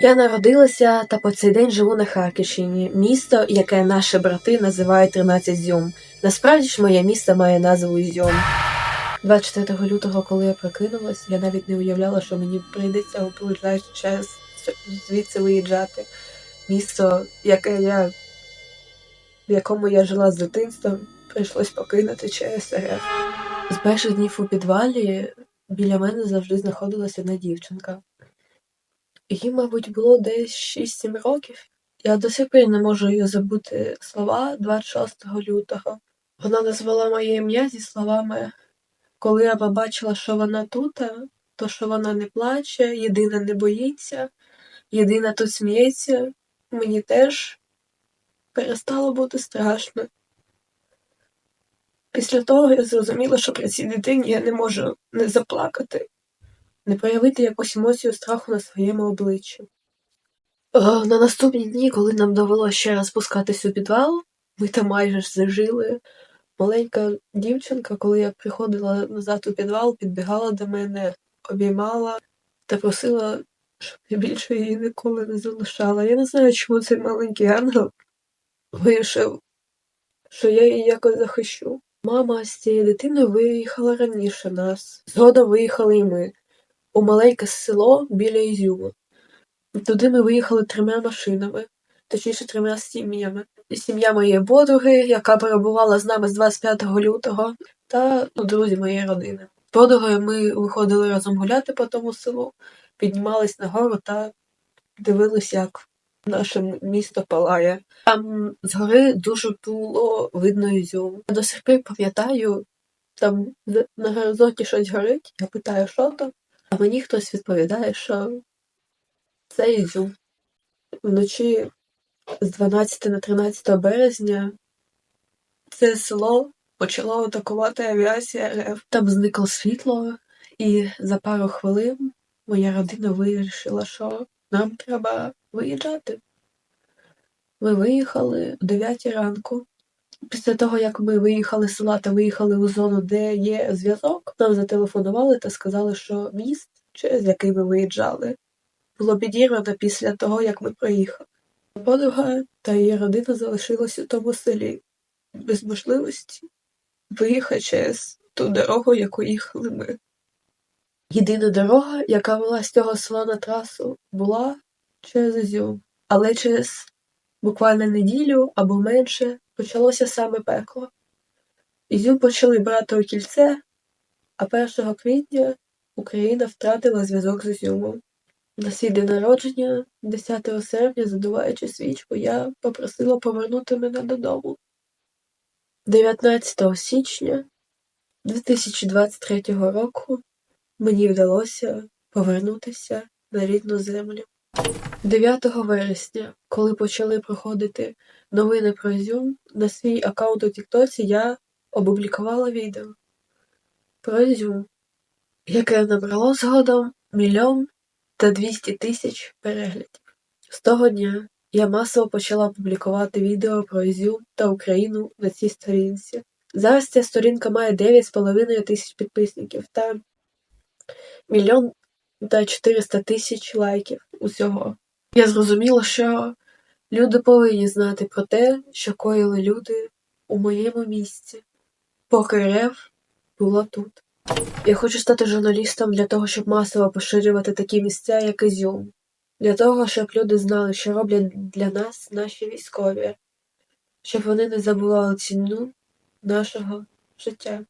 Я народилася та по цей день живу на Харківщині, місто, яке наші брати називають 13 Зюм. Насправді ж моє місто має назву Ізюм. 24 лютого, коли я прокинулась, я навіть не уявляла, що мені прийдеться у ближайший час звідси виїжджати. Місто, яке я, в якому я жила з дитинства, прийшлось покинути через. З перших днів у підвалі біля мене завжди знаходилася одна дівчинка. Їй, мабуть, було десь 6-7 років. Я до сих пір не можу її забути слова 26 лютого. Вона назвала моє ім'я зі словами Коли я побачила, що вона тут, то що вона не плаче, єдина не боїться, єдина тут сміється, мені теж перестало бути страшно. Після того я зрозуміла, що при цій дитині я не можу не заплакати, не проявити якусь емоцію страху на своєму обличчі. На наступні дні, коли нам довелося ще раз спускатись у підвал, ми там майже ж зажили. Маленька дівчинка, коли я приходила назад у підвал, підбігала до мене, обіймала та просила, щоб я більше її ніколи не залишала. Я не знаю, чому цей маленький ангел вирішив, що я її якось захищу. Мама з цією дитиною виїхала раніше нас. Згодом виїхали і ми у маленьке село біля Ізюму. Туди ми виїхали трьома машинами, точніше трьома сім'ями. Сім'я моєї подруги, яка перебувала з нами з 25 лютого, та ну, друзі моєї родини. З подругою ми виходили разом гуляти по тому селу, піднімались нагору та дивились, як наше місто палає. Там згори дуже було видно Ізюм. Я до сих пір пам'ятаю, там на горизонті щось горить, я питаю, що там, а мені хтось відповідає, що це Ізюм. Вночі з 12 на 13 березня це село почало атакувати авіація РФ. Там зникло світло, і за пару хвилин моя родина вирішила, що нам треба виїжджати. Ми виїхали о 9 ранку. Після того, як ми виїхали з села та виїхали у зону, де є зв'язок, нам зателефонували та сказали, що міст, через який ми виїжджали, було підірвано після того, як ми проїхали. Подруга та її родина залишилась у тому селі без можливості виїхати через ту дорогу, яку їхали ми. Єдина дорога, яка вела з цього села на трасу, була через Ізюм. Але через буквально неділю або менше почалося саме пекло. Ізюм почали брати у кільце, а 1 квітня Україна втратила зв'язок з Ізюмом. На свій день народження, 10 серпня, задуваючи свічку, я попросила повернути мене додому. 19 січня 2023 року мені вдалося повернутися на рідну землю. 9 вересня, коли почали проходити новини про Ізюм, на свій аккаунт у Тіктоці я опублікувала відео про Ізюм, яке набрало згодом мільйон та 200 тисяч переглядів. З того дня я масово почала публікувати відео про Ізюм та Україну на цій сторінці. Зараз ця сторінка має 9,5 тисяч підписників та мільйон та 400 тисяч лайків усього. Я зрозуміла, що люди повинні знати про те, що коїли люди у моєму місці, поки РФ була тут. Я хочу стати журналістом для того, щоб масово поширювати такі місця, як Ізюм. Для того, щоб люди знали, що роблять для нас наші військові, щоб вони не забували ціну нашого життя.